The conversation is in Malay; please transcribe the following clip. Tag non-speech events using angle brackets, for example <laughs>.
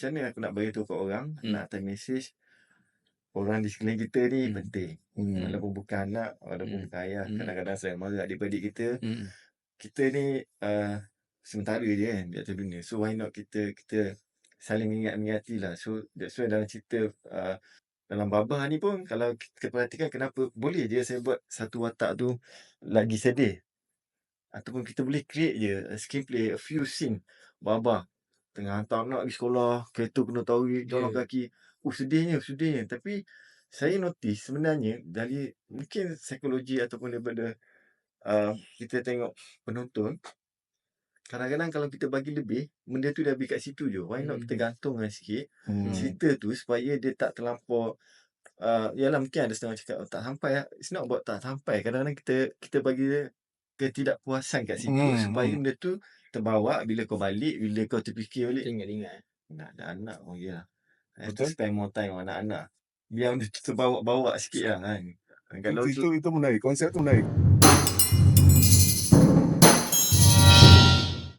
macam mana aku nak beritahu kat orang, Hmm. nak hantar mesej, orang di sekeliling kita ni Hmm. penting. Hmm. Walaupun bukan anak, walaupun Hmm. bukan ayah, Hmm. kadang-kadang saya marah adik-beradik kita, Hmm. kita ni uh, sementara je kan di atas dunia. So why not kita kita saling mengingat-ingati lah. So that's why dalam cerita uh, dalam Babah ni pun kalau kita perhatikan kenapa boleh je saya buat satu watak tu lagi sedih. Ataupun kita boleh create je a screenplay, a few scene. Babah tengah hantar anak pergi sekolah, kereta kena tarik, jalan Yeah. kaki. Oh sedihnya, sedihnya. Tapi saya notice sebenarnya dari mungkin psikologi ataupun daripada uh, kita tengok penonton, kadang-kadang kalau kita bagi lebih, benda tu dah habis kat situ je. Why not Hmm. kita gantungkan sikit Hmm. cerita tu supaya dia tak terlampau uh, yalah mungkin ada setengah cakap oh, tak sampai lah. It's not about tak sampai. Kadang-kadang kita kita bagi dia ketidakpuasan kat situ Hmm, supaya hmm. benda tu terbawa bila kau balik, bila kau terfikir balik, Ingat-ingat. nak ada anak oh ya. Have to Betul. spend more time anak-anak. Biar tu <laughs> terbawa-bawa sikit lah kan. Kalau Itu, tu itu, itu menarik. Konsep tu menarik.